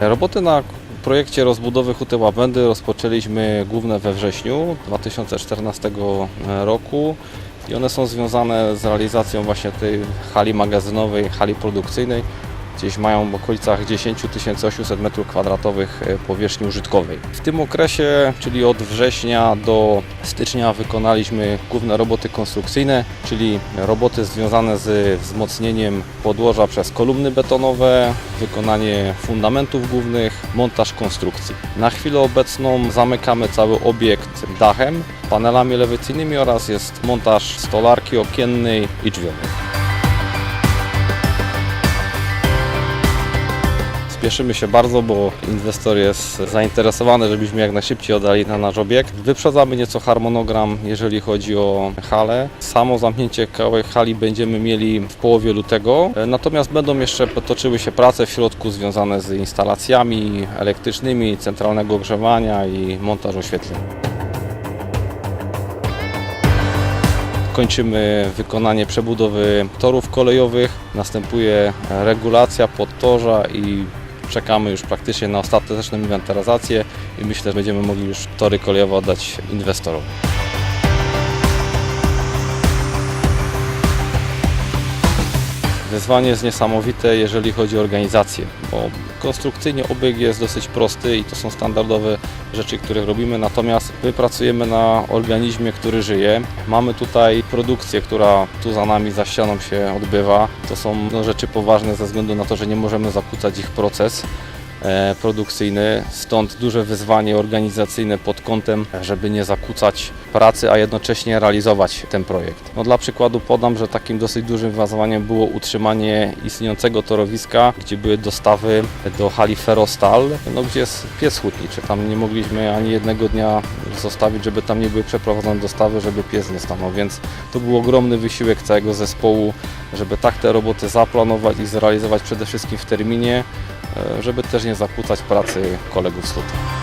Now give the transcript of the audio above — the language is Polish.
Roboty na projekcie rozbudowy Huty Łabędy rozpoczęliśmy główne we wrześniu 2014 roku i one są związane z realizacją właśnie tej hali magazynowej, hali produkcyjnej. Gdzieś mają w okolicach 10 800 m2 powierzchni użytkowej. W tym okresie, czyli od września do stycznia wykonaliśmy główne roboty konstrukcyjne, czyli roboty związane z wzmocnieniem podłoża przez kolumny betonowe, wykonanie fundamentów głównych, montaż konstrukcji. Na chwilę obecną zamykamy cały obiekt dachem, panelami elewacyjnymi oraz jest montaż stolarki okiennej i drzwiowej. Spieszymy się bardzo, bo inwestor jest zainteresowany, żebyśmy jak najszybciej oddali na nasz obiekt. Wyprzedzamy nieco harmonogram, jeżeli chodzi o halę. Samo zamknięcie całej hali będziemy mieli w połowie lutego, natomiast będą jeszcze potoczyły się prace w środku związane z instalacjami elektrycznymi, centralnego ogrzewania i montaż oświetlenia. Kończymy wykonanie przebudowy torów kolejowych, następuje regulacja podtorza i czekamy już praktycznie na ostateczną inwentaryzację i myślę, że będziemy mogli już tory kolejowe oddać inwestorom. Wyzwanie jest niesamowite, jeżeli chodzi o organizację, bo konstrukcyjnie obieg jest dosyć prosty i to są standardowe rzeczy, które robimy, natomiast my pracujemy na organizmie, który żyje. Mamy tutaj produkcję, która tu za nami, za ścianą się odbywa. To są no, rzeczy poważne ze względu na to, że nie możemy zakłócać ich proces produkcyjny, stąd duże wyzwanie organizacyjne pod kątem, żeby nie zakłócać pracy, a jednocześnie realizować ten projekt. No, dla przykładu podam, że takim dosyć dużym wyzwaniem było utrzymanie istniejącego torowiska, gdzie były dostawy do hali Ferostal, no, gdzie jest piec hutniczy. Tam nie mogliśmy ani jednego dnia zostawić, żeby tam nie były przeprowadzone dostawy, żeby piec nie stanął, więc to był ogromny wysiłek całego zespołu, żeby tak te roboty zaplanować i zrealizować przede wszystkim w terminie, e, żeby też nie zakłócać pracy kolegów z huty.